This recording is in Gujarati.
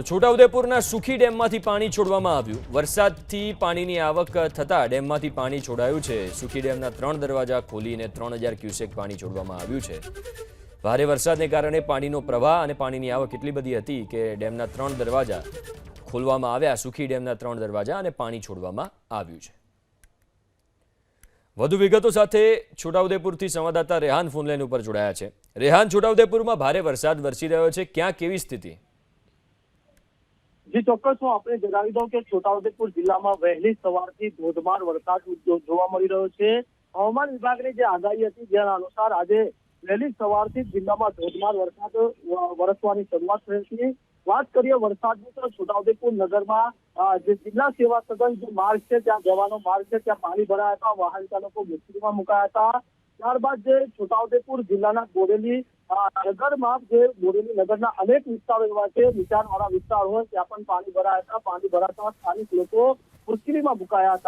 તો છોટાઉદેપુરના સુખી ડેમમાંથી પાણી છોડવામાં આવ્યું. વરસાદથી પાણીની આવક થતાં ડેમમાંથી પાણી છોડાયું છે. સુખી ડેમના ત્રણ દરવાજા ખોલીને ત્રણ હજાર ક્યુસેક પાણી છોડવામાં આવ્યું છે. ભારે વરસાદને કારણે પાણીનો પ્રવાહ અને પાણીની આવક એટલી બધી હતી કે ડેમના ત્રણ દરવાજા ખોલવામાં આવ્યા, સુખી ડેમના ત્રણ દરવાજા અને પાણી છોડવામાં આવ્યું છે. વધુ વિગતો સાથે છોટાઉદેપુરથી સંવાદદાતા રેહાન ફોનલાઈન ઉપર જોડાયા છે. રેહાન, છોટાઉદેપુરમાં ભારે વરસાદ વરસી રહ્યો છે. ક્યાં કેવી સ્થિતિ? જી, ચોક્કસ હું આપણે જણાવી દઉં કે છોટાઉદેપુર જિલ્લામાં વહેલી સવારથી ધોધમાર વરસાદ જોવા મળી રહ્યો છે. હવામાન વિભાગની જે આગાહી હતી, જેના અનુસાર આજે વહેલી સવારથી જિલ્લામાં ધોધમાર વરસાદ વરસવાની શરૂઆત થઈ હતી. વાત કરીએ વરસાદની, તો છોટાઉદેપુર નગરમાં જે જિલ્લા સેવા સદન જે માર્ગ છે, ત્યાં જવાનો માર્ગ છે, ત્યાં પાણી ભરાયા હતા, વાહન ચાલકો મુશ્કેલીમાં મુકાયા હતા. ત્યારબાદ જે છોટાઉદેપુર જિલ્લાના બોરેલી નગરમાં જે બોરેલી નગરના અનેક વિસ્તારો એવા છે, નીચાણવાળા વિસ્તાર હોય, ત્યાં પણ પાણી ભરાયા હતા. પાણી ભરાતા સ્થાનિક લોકો મુશ્કેલીમાં મુકાયા હતા.